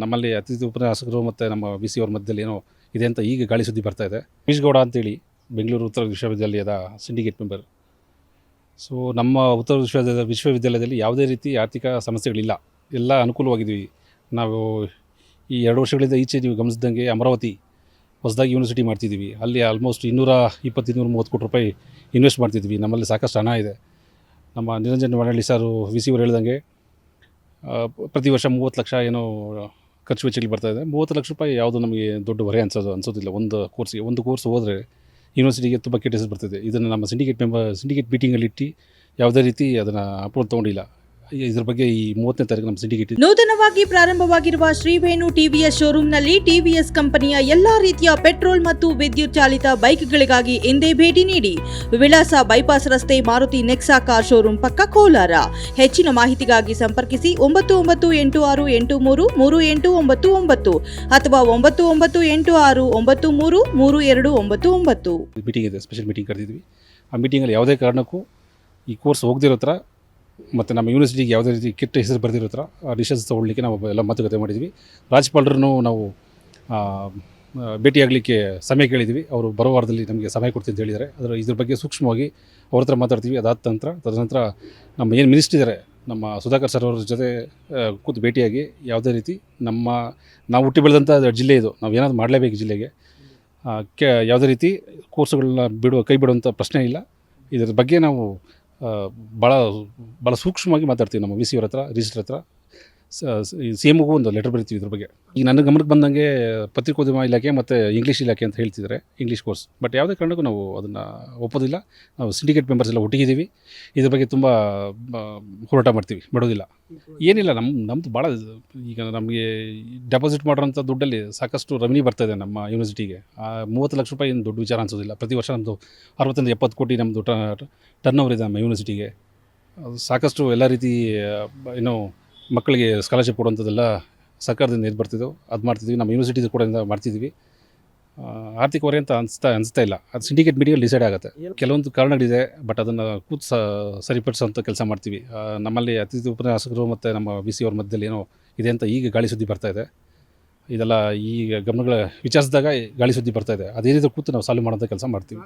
ನಮ್ಮಲ್ಲಿ ಅತಿಥಿ ಉಪನ್ಯಾಸಕರು ಮತ್ತು ನಮ್ಮ ಬಿ ಸಿ ಅವ್ರ ಮಧ್ಯದಲ್ಲಿ ಏನೋ ಇದೆ ಅಂತ ಈಗ ಗಾಳಿ ಸುದ್ದಿ ಬರ್ತಾ ಇದೆ. ಪೀಶ್ ಗೌಡ ಅಂತೇಳಿ ಬೆಂಗಳೂರು ಉತ್ತರ ವಿಶ್ವವಿದ್ಯಾಲಯದ ಸಿಂಡಿಕೇಟ್ ಮೆಂಬರ್. ಸೊ ನಮ್ಮ ಉತ್ತರ ವಿಶ್ವವಿದ್ಯಾಲಯ ವಿಶ್ವವಿದ್ಯಾಲಯದಲ್ಲಿ ಯಾವುದೇ ರೀತಿ ಆರ್ಥಿಕ ಸಮಸ್ಯೆಗಳಿಲ್ಲ. ಎಲ್ಲ ಅನುಕೂಲವಾಗಿದ್ದೀವಿ ನಾವು ಈ ಎರಡು ವರ್ಷಗಳಿಂದ ಈಚೆ ನೀವು ಗಮನಿಸಿದಂಗೆ ಅಮರಾವತಿ ಹೊಸದಾಗಿ ಯೂನಿವರ್ಸಿಟಿ ಮಾಡ್ತಿದ್ದೀವಿ. ಅಲ್ಲಿ ಆಲ್ಮೋಸ್ಟ್ ಇನ್ನೂರ ಇಪ್ಪತ್ತು, ಇನ್ನೂರ ಮೂವತ್ತು ಕೋಟಿ ರೂಪಾಯಿ ಇನ್ವೆಸ್ಟ್ ಮಾಡ್ತಿದ್ವಿ ನಮ್ಮಲ್ಲಿ ಸಾಕಷ್ಟು ಹಣ ಇದೆ. ನಮ್ಮ ನಿರಂಜನ್ ಮನಹಳ್ಳಿ ಸಾರು ವಿ ಸಿ ಅವರು ಹೇಳ್ದಂಗೆ ಪ್ರತಿ ವರ್ಷ ಮೂವತ್ತು ಲಕ್ಷ ಏನೋ ಖರ್ಚು ವೆಚ್ಚಗಳು ಬರ್ತಾ ಇದೆ. ಮೂವತ್ತು ಲಕ್ಷ ರೂಪಾಯಿ ಯಾವುದು ನಮಗೆ ದೊಡ್ಡ ಹೊರೆ ಅನ್ಸೋದು ಅನ್ಸೋದಿಲ್ಲ. ಒಂದು ಕೋರ್ಸ್ಗೆ ಒಂದು ಕೋರ್ಸ್ ಹೋದರೆ ಯೂನಿವರ್ಸಿಟಿಗೆ ತುಂಬ ಕೆಟ್ಟ ಹೆಸರು ಬರ್ತಿದೆ. ಇದನ್ನು ನಮ್ಮ ಸಿಂಡಿಕೇಟ್ ಮೆಂಬರ್ ಸಿಂಡಿಕೇಟ್ ಮೀಟಿಂಗಲ್ಲಿ ಇಟ್ಟು ಯಾವುದೇ ರೀತಿ ಅದನ್ನು ಅಪ್ರೂವಲ್ ತೊಗೊಂಡಿಲ್ಲ. ಇದ್ರ ಬಗ್ಗೆ ಈ ಮೂವತ್ತನೇ ತಾರೀಕು ನಮ್ಮ ಸಿಂಡಿಕೇಟ್ ನೂತನವಾಗಿ ಪ್ರಾರಂಭವಾಗಿರುವ ಶ್ರೀವೇಣು ಟಿವಿಎಸ್ ಶೋರೂಮ್ನಲ್ಲಿ ಟಿವಿಎಸ್ ಕಂಪನಿಯ ಎಲ್ಲಾ ರೀತಿಯ ಪೆಟ್ರೋಲ್ ಮತ್ತು ವಿದ್ಯುತ್ ಚಾಲಿತ ಬೈಕ್ಗಳಿಗಾಗಿ ಎಂದೇ ಭೇಟಿ ನೀಡಿ. ವಿಳಾಸ ಬೈಪಾಸ್ ರಸ್ತೆ ಮಾರುತಿ ನೆಕ್ಸಾ ಕಾರ್ ಶೋರೂಮ್ ಪಕ್ಕ ಕೋಲಾರ. ಹೆಚ್ಚಿನ ಮಾಹಿತಿಗಾಗಿ ಸಂಪರ್ಕಿಸಿ ಒಂಬತ್ತು ಒಂಬತ್ತು ಎಂಟು ಆರು ಎಂಟು ಮೂರು ಮೂರು ಎಂಟು ಒಂಬತ್ತು ಒಂಬತ್ತು ಅಥವಾ ಒಂಬತ್ತು ಒಂಬತ್ತು ಎಂಟು ಆರು ಒಂಬತ್ತು ಮೂರು ಮೂರು ಎರಡು ಒಂಬತ್ತು ಒಂಬತ್ತು. ಮೀಟಿಂಗ್ ಇದೆ ಸ್ಪೆಷಲ್ ಮೀಟಿಂಗ್ ಕರೆದಿದ್ವಿ. ಆ ಮೀಟಿಂಗಲ್ಲಿ ಯಾವುದೇ ಕಾರಣಕ್ಕೂ ಈ ಕೋರ್ಸ್ ಹೋಗದಿರೋ ಥರ ಮತ್ತು ನಮ್ಮ ಯೂನಿವರ್ಸಿಟಿಗೆ ಯಾವುದೇ ರೀತಿ ಕೆಟ್ಟ ಹೆಸರು ಬರೆದಿರೋ ಥರ ಡಿಸಿಷನ್ಸ್ ತೊಗೊಳ್ಲಿಕ್ಕೆ ನಾವು ಎಲ್ಲ ಮಾತುಕತೆ ಮಾಡಿದ್ವಿ. ರಾಜ್ಯಪಾಲರನ್ನು ನಾವು ಭೇಟಿಯಾಗಲಿಕ್ಕೆ ಸಮಯ ಕೇಳಿದ್ವಿ. ಅವರು ಬರೋ ವಾರದಲ್ಲಿ ನಮಗೆ ಸಮಯ ಕೊಡ್ತೀನಿ ಅಂತ ಹೇಳಿದರೆ ಅದರ, ಇದ್ರ ಬಗ್ಗೆ ಸೂಕ್ಷ್ಮವಾಗಿ ಅವ್ರ ಹತ್ರ ಮಾತಾಡ್ತೀವಿ. ಅದಾದ ನಂತರ, ತದನಂತರ ನಮ್ಮ ಏನು ಮಿನಿಸ್ಟ್ರ್ ಇದ್ದಾರೆ, ನಮ್ಮ ಸುಧಾಕರ್ ಸರ್ ಅವ್ರ ಜೊತೆ ಕೂತು ಭೇಟಿಯಾಗಿ ಯಾವುದೇ ರೀತಿ ನಮ್ಮ, ನಾವು ಹುಟ್ಟಿ ಬೆಳೆದಂಥ ಜಿಲ್ಲೆ ಇದು. ನಾವು ಏನಾದರೂ ಮಾಡಲೇಬೇಕು ಜಿಲ್ಲೆಗೆ. ಕೆ, ಯಾವುದೇ ರೀತಿ ಕೋರ್ಸ್ಗಳನ್ನ ಬಿಡುವ, ಕೈ ಬಿಡುವಂಥ ಪ್ರಶ್ನೆ ಇಲ್ಲ. ಇದರ ಬಗ್ಗೆ ನಾವು ಭಾಳ ಭಾಳ ಸೂಕ್ಷ್ಮವಾಗಿ ಮಾತಾಡ್ತೀವಿ ನಮ್ಮ ವಿ ಸಿ ಅವ್ರ ಹತ್ರ, ರಿಜಿಸ್ಟರ್ ಹತ್ರ. ಸಿ ಎಮ್ಗೂ ಒಂದು ಲೆಟರ್ ಬರಿತೀವಿ ಇದ್ರ ಬಗ್ಗೆ. ಈಗ ನನ್ನ ಗಮನಕ್ಕೆ ಬಂದಂಗೆ ಪತ್ರಿಕೋದ್ಯಮ ಇಲಾಖೆ ಮತ್ತು ಇಂಗ್ಲೀಷ್ ಇಲಾಖೆ ಅಂತ ಹೇಳ್ತಿದ್ದಾರೆ ಇಂಗ್ಲೀಷ್ ಕೋರ್ಸ್ ಬಟ್ ಯಾವುದೇ ಕಾರಣಕ್ಕೂ ನಾವು ಅದನ್ನು ಒಪ್ಪೋದಿಲ್ಲ. ನಾವು ಸಿಂಡಿಕೇಟ್ ಮೆಂಬರ್ಸ್ ಎಲ್ಲ ಒಟ್ಟಿಗಿದ್ದೀವಿ. ಇದ್ರ ಬಗ್ಗೆ ತುಂಬ ಹೋರಾಟ ಮಾಡ್ತೀವಿ ಬಿಡೋದಿಲ್ಲ ಏನಿಲ್ಲ ನಮ್ಮ ನಮ್ಮದು ಭಾಳ ಈಗ ನಮಗೆ ಡೆಪಾಸಿಟ್ ಮಾಡೋಂಥ ದುಡ್ಡಲ್ಲಿ ಸಾಕಷ್ಟು ರೆವಿನ್ಯೂ ಬರ್ತಾಯಿದೆ ನಮ್ಮ ಯೂನಿವರ್ಸಿಟಿಗೆ ಆ, ಮೂವತ್ತು ಲಕ್ಷ ರೂಪಾಯಿ ಏನು ದೊಡ್ಡ ವಿಚಾರ ಅನ್ಸೋದಿಲ್ಲ. ಪ್ರತಿ ವರ್ಷ ನಮ್ಮದು ಅರವತ್ತರಿಂದ ಎಪ್ಪತ್ತು ಕೋಟಿ ನಮ್ಮದು ಟರ್ನ್ ಓವರ್ ಇದೆ ನಮ್ಮ ಯೂನಿವರ್ಸಿಟಿಗೆ ಸಾಕಷ್ಟು ಎಲ್ಲ ರೀತಿ ಏನು ಮಕ್ಕಳಿಗೆ ಸ್ಕಾಲರ್ಶಿಪ್ ಕೊಡುವಂಥದ್ದೆಲ್ಲ ಸರ್ಕಾರದಿಂದ ಇದು ಬರ್ತಿದ್ದೋ ಅದು ಮಾಡ್ತಿದ್ವಿ. ನಮ್ಮ ಯೂನಿವರ್ಸಿಟಿ ಕೂಡ ಮಾಡ್ತಿದ್ವಿ. ಆರ್ಥಿಕ ಹೊರೆ ಅಂತ ಅನಿಸ್ತಾ ಅನಿಸ್ತಾ ಇಲ್ಲ. ಅದು ಸಿಂಡಿಕೇಟ್ ಮೀಡಿಯಲ್ಲಿ ಡಿಸೈಡ್ ಆಗುತ್ತೆ. ಕೆಲವೊಂದು ಕಾರಣಗಳಿದೆ ಬಟ್ ಅದನ್ನು ಕೂತು ಸ ಸರಿಪಡಿಸೋಂಥ ಕೆಲಸ ಮಾಡ್ತೀವಿ. ನಮ್ಮಲ್ಲಿ ಅತಿಥಿ ಉಪನ್ಯಾಸಕರು ಮತ್ತು ನಮ್ಮ ಬಿ ಸಿ ಅವ್ರ ಮಧ್ಯದಲ್ಲಿ ಏನೋ ಇದೆ ಅಂತ ಈಗ ಗಾಳಿ ಸುದ್ದಿ ಬರ್ತಾ ಇದೆ. ಇದೆಲ್ಲ ಈಗ ಗಮನಗಳ ವಿಚಾರಿಸಿದಾಗ ಗಾಳಿ ಸುದ್ದಿ ಬರ್ತಾ ಇದೆ. ಅದೇನಿದೆ ಕೂತು ನಾವು ಸಾಲ್ವ್ ಮಾಡೋಂಥ ಕೆಲಸ ಮಾಡ್ತೀವಿ.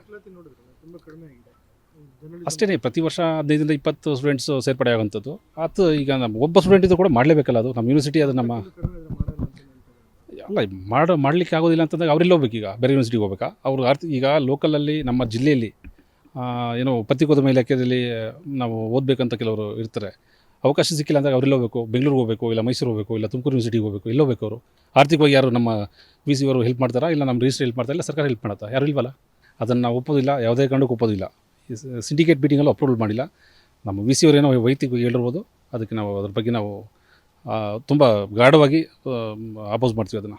ಅಷ್ಟೇ ಪ್ರತಿ ವರ್ಷ ಹದಿನೈದರಿಂದ ಇಪ್ಪತ್ತು ಸ್ಟೂಡೆಂಟ್ಸ್ ಸೇರ್ಪಡೆ ಆಗುವಂಥದ್ದು. ಅದು ಈಗ ನಮ್ಮ ಒಬ್ಬ ಸ್ಟೂಡೆಂಟ್ ಕೂಡ ಮಾಡಲೇಬೇಕಲ್ಲ ಅದು? ನಮ್ಮ ಯೂನಿವರ್ಸಿಟಿ ಅದು ನಮ್ಮ ಅಲ್ಲ ಮಾಡೋ ಮಾಡಲಿಕ್ಕೆ ಆಗೋದಿಲ್ಲ ಅಂತಂದಾಗ ಅವರೆಲ್ಲ ಹೋಗ್ಬೇಕು ಈಗ? ಬೇರೆ ಯೂನಿವರ್ಸಿಟಿಗೆ ಹೋಗ್ಬೇಕಾ? ಅವರು ಆರ್ತಿ ಈಗ ಲೋಕಲಲ್ಲಿ ನಮ್ಮ ಜಿಲ್ಲೆಯಲ್ಲಿ ಏನೋ ಪತ್ರಿಕೋದ್ಯಮ ಇಲಾಖೆಯಲ್ಲಿ ನಾವು ಓದಬೇಕಂತ ಕೆಲವರು ಇರ್ತಾರೆ. ಅವಕಾಶ ಸಿಕ್ಕಿಲ್ಲ ಅಂದಾಗ ಅವರೆಲ್ಲ ಹೋಗಬೇಕು? ಬೆಂಗಳೂರಿಗೆ ಹೋಗಬೇಕು ಇಲ್ಲ ಮೈಸೂರು ಹೋಗಬೇಕು ಇಲ್ಲ ತುಮಕೂರು ಯೂನಿವರ್ಸಿಟಿಗೆ ಹೋಗಬೇಕು ಎಲ್ಲೋ ಹೋಗ್ಬೇಕು ಅವರು? ಆರ್ಥಿಕವಾಗಿ ಯಾರು ನಮ್ಮ ವಿ ಸಿ ಅವರು ಹೆಲ್ಪ್ ಮಾಡ್ತಾರಾ? ಇಲ್ಲ ನಮ್ಮ ರಿಜಿಸ್ಟರ್ ಹೆಲ್ಪ್ ಮಾಡ್ತಾರಾ? ಇಲ್ಲ ಸರ್ಕಾರ ಹೆಲ್ಪ್ ಮಾಡುತ್ತಾ? ಯಾರು ಇಲ್ವಲ್ಲ? ಅದನ್ನು ನಾವು ಒಪ್ಪೋದಿಲ್ಲ ಯಾವುದೇ ಕಾರಣಕ್ಕೂ ಒಪ್ಪೋದಿಲ್ಲ. ಸಿಂಡಿಕೇಟ್ ಮೀಟಿಂಗಲ್ಲೂ ಅಪ್ರೂವಲ್ ಮಾಡಿಲ್ಲ. ನಮ್ಮ ವಿ ಸಿ ಏನೋ ವೈಯಕ್ತಿಕವಾಗಿ ಹೇಳಿರ್ಬೋದು. ಅದಕ್ಕೆ ನಾವು ಅದ್ರ ಬಗ್ಗೆ ನಾವು ತುಂಬ ಗಾಢವಾಗಿ ಅಪೋಸ್ ಮಾಡ್ತೀವಿ ಅದನ್ನು.